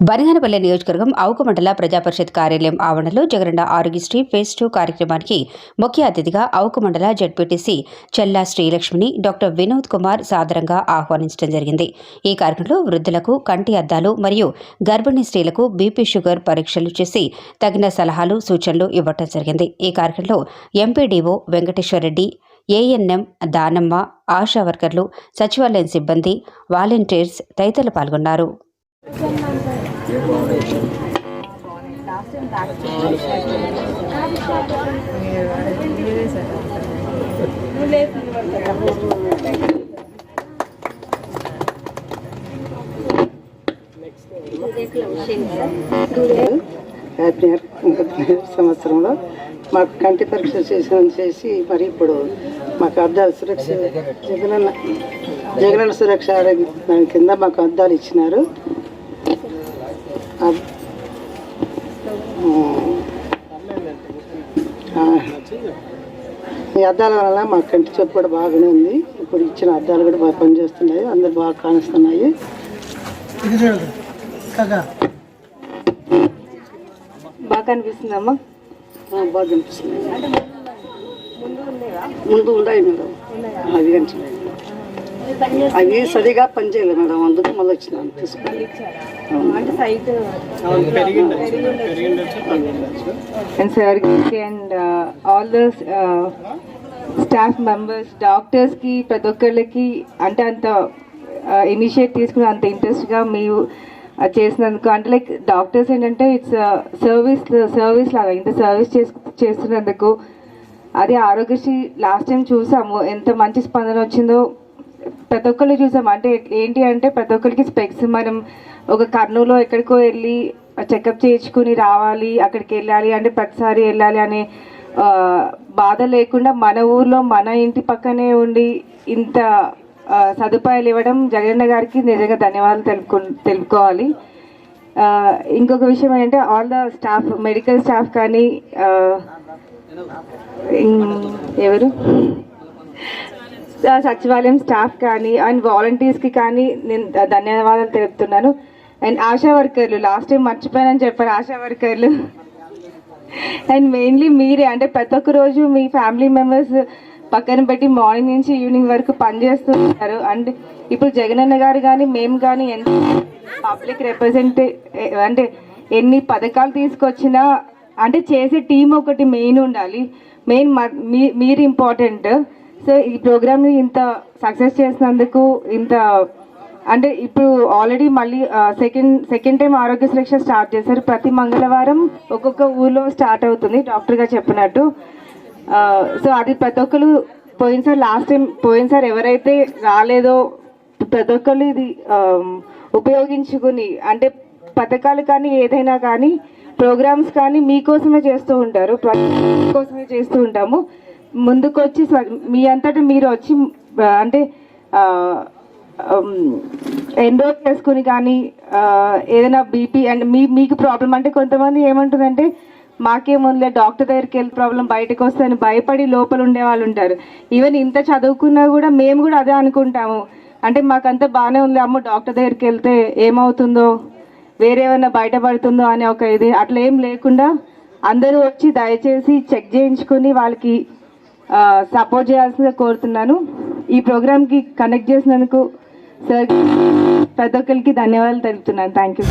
బనగానపల్లి నియోజకవర్గం అవుక మండల ప్రజాపరిషత్ కార్యాలయం ఆవరణలో జగనన్న ఆరోగ్యశ్రీ ఫేజ్ టూ కార్యక్రమానికి ముఖ్య అతిథిగా అవుక మండల జడ్పీటీసీ చెల్లా శ్రీలక్ష్మిని డాక్టర్ వినోద్ కుమార్ సాదరంగా ఆహ్వానించడం జరిగింది. ఈ కార్యక్రమంలో వృద్ధులకు కంటి అద్దాలు మరియు గర్భిణీ స్త్రీలకు బీపీ షుగర్ పరీక్షలు చేసి తగిన సలహాలు సూచనలు ఇవ్వటం జరిగింది. ఈ కార్యక్రమంలో MPDO Venkateswara Reddy ANM Danamma ASHA వర్కర్లు సచివాలయం సిబ్బంది వాలంటీర్స్ తదితరులు పాల్గొన్నారు. సంవత్సరంలో మాకు కంటి పరీక్ష చేసి చేసి మరి ఇప్పుడు మాకు అద్దాలు సురక్ష జగనన్న జగనన్న సురక్ష ఆరోగ్య దాని కింద మాకు అద్దాలు ఇచ్చినారు. ఈ అద్దాల వల్ల మా కంటి చూపు కూడా బాగానే ఉంది. ఇప్పుడు ఇచ్చిన అద్దాలు కూడా బాగా పనిచేస్తున్నాయి. అందరు బాగా కానిస్తున్నాయి. బాగా కనిపిస్తుందమ్మా? బాగా అనిపిస్తుంది ముందు మేడం. అవి కనిపించలేదు అవి సరిగా పనిచేయలేదు మేడం అందుకు మళ్ళీ వచ్చినాను. తీసుకుని అంటే site and and all the staff members డాక్టర్స్కి ప్రతి ఒక్కళ్ళకి అంటే అంత ఇనిషియేట్ తీసుకుని అంత ఇంట్రెస్ట్గా మీరు అది చేసినందుకు అంటే లైక్ డాక్టర్స్ ఏంటంటే ఇట్స్ సర్వీస్ సర్వీస్ లాగా ఇంత సర్వీస్ చేసు చేస్తున్నందుకు అది ఆరోగ్యశ్రీ లాస్ట్ టైం చూసాము ఎంత మంచి స్పందన వచ్చిందో ప్రతి ఒక్కళ్ళు చూసాం. అంటే ఏంటి అంటే ప్రతి ఒక్కరికి స్పెక్స్ మనం ఒక కర్నూలు ఎక్కడికో వెళ్ళి చెకప్ చేయించుకుని రావాలి అక్కడికి వెళ్ళాలి అంటే ప్రతిసారి వెళ్ళాలి అనే బాధ లేకుండా మన ఊర్లో మన ఇంటి పక్కనే ఉండి ఇంత సదుపాయాలు ఇవ్వడం జగన్న గారికి నిజంగా ధన్యవాదాలు తెలుపుకు తెలుపుకోవాలి. ఇంకొక విషయం ఏంటంటే all the staff medical staff కానీ ఎవరు? సచివాలయం స్టాఫ్ కానీ అండ్ వాలంటీర్స్కి కానీ నేను ధన్యవాదాలు తెలుపుతున్నాను. అండ్ ఆశా వర్కర్లు లాస్ట్ టైం మర్చిపోయానని చెప్పారు ఆశా వర్కర్లు. అండ్ మెయిన్లీ మీరే అంటే ప్రతి ఒక్క రోజు మీ ఫ్యామిలీ మెంబర్స్ పక్కన పెట్టి మార్నింగ్ నుంచి ఈవినింగ్ వరకు పనిచేస్తున్నారు. అండ్ ఇప్పుడు జగనన్న గారు కానీ మేము కానీ ఎంత పబ్లిక్ రిప్రజెంటే అంటే ఎన్ని పథకాలు తీసుకొచ్చినా అంటే చేసే టీం ఒకటి మెయిన్ ఉండాలి. మెయిన్ మీరు ఇంపార్టెంట్ సో ఈ ప్రోగ్రామ్ని ఇంత సక్సెస్ చేసినందుకు ఇంత అంటే ఇప్పుడు ఆల్రెడీ మళ్ళీ సెకండ్ సెకండ్ టైం ఆరోగ్య సురక్ష స్టార్ట్ చేశారు. ప్రతి మంగళవారం ఒక్కొక్క ఊర్లో స్టార్ట్ అవుతుంది డాక్టర్గా చెప్పినట్టు. సో అది ప్రతి ఒక్కరు పోయినసారి లాస్ట్ టైం పోయినసారి ఎవరైతే రాలేదో ప్రతి ఒక్కరు ఇది ఉపయోగించుకుని అంటే పథకాలు కానీ ఏదైనా కానీ ప్రోగ్రామ్స్ కానీ మీకోసమే చేస్తూ ఉంటారు. ప్రతి కోసమే చేస్తూ ఉంటాము. ముందుకొచ్చి మీ అంతటా మీరు వచ్చి అంటే ఎన్రోల్ చేసుకుని కానీ ఏదైనా బీపీ అండ్ మీ మీకు ప్రాబ్లం అంటే కొంతమంది ఏమంటుందంటే మాకేముందులే డాక్టర్ దగ్గరికి వెళ్ళి ప్రాబ్లం బయటకు అని భయపడి లోపల ఉండే వాళ్ళు ఉంటారు. ఈవెన్ ఇంత చదువుకున్నా కూడా మేము కూడా అదే అనుకుంటాము. అంటే మాకంతా బాగానే ఉంది అమ్మ డాక్టర్ దగ్గరికి వెళ్తే ఏమవుతుందో వేరేమన్నా బయటపడుతుందో అనే ఒక ఇది. అట్లా ఏం లేకుండా అందరూ వచ్చి దయచేసి చెక్ చేయించుకొని వాళ్ళకి సపోర్ట్ చేయాల్సిందిగా కోరుతున్నాను. ఈ ప్రోగ్రామ్కి కనెక్ట్ చేసినందుకు సార్ ప్రతి ఒక్కరికి ధన్యవాదాలు తెలుపుతున్నాను. Thank you